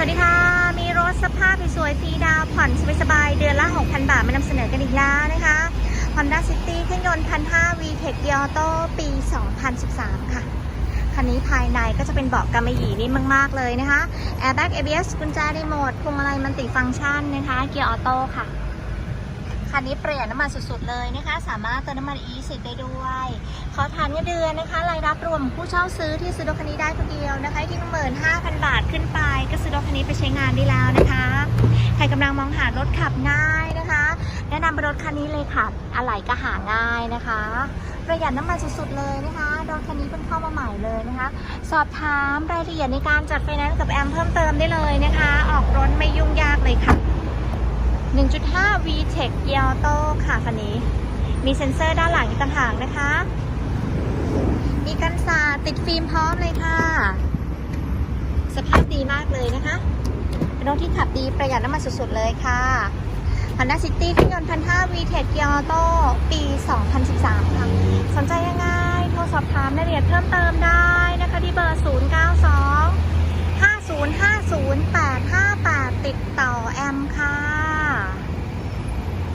สวัสดีค่ะ มีรถสภาพสวยฟรีดาวผ่อนสบายๆเดือนละ 6,000 บาทมานำเสนอกันอีกแล้วนะคะ Honda City เครื่องยนต์1,500 VTEC g e a u t o ปี 2013 ค่ะ คันนี้ภายในก็จะเป็นเบาะกำมะหยี่นิ่มมากๆเลยนะคะ Airbag ABS กุญแจรีโมทพวงมาลัยมันติฟังก์ชันนะคะ เกียร์ออโต้ค่ะ คันนี้เประหยัดน้ำมันสุดๆเลยนะคะ สามารถเติมน้ำมัน E10 ได้ด้วยขอทานเงินเดือนนะคะ รายรับรวมผู้เช่าซื้อที่ซื้อรถคันนี้ได้คนเดียวนะคะที่หมื่นห้าพันบาทขึ้นไป นี้ไปใช้งานได้แล้วนะคะ ใครกำลังมองหารถขับง่ายนะคะ แนะนำเป็นรถคันนี้เลยค่ะ อะไหล่ก็หาง่ายนะคะ ประหยัดน้ำมันสุดๆเลยนะคะรถคันนี้เพิ่งเข้ามาใหม่เลยนะคะ สอบถามรายละเอียดในการจัดไฟแนนซ์กับแอมเพิ่มเติมได้เลยนะคะ ออกรถไม่ยุ่งยากเลยค่ะ 1.5 VTEC g e a u t o ค่ะคันนี้ มีเซ็นเซอร์ด้านหลังอีกต่างหากนะคะ มีกันสาดติดฟิล์มพร้อมเลยค่ะ สภาพดีมากเลยนะคะ รถที่ขับดีประหยัดน้ำมันสุดๆเลยค่ะ Honda City เครื่องยนต์1,500 VTEC g e a u t o ปี 2013 ค่ะ สนใจยังไงโทรสอบถามรายละเอียดเพิ่มเติมได้นะคะที่เบอร์ 092 5050 858 ติดต่อแอมค่ะ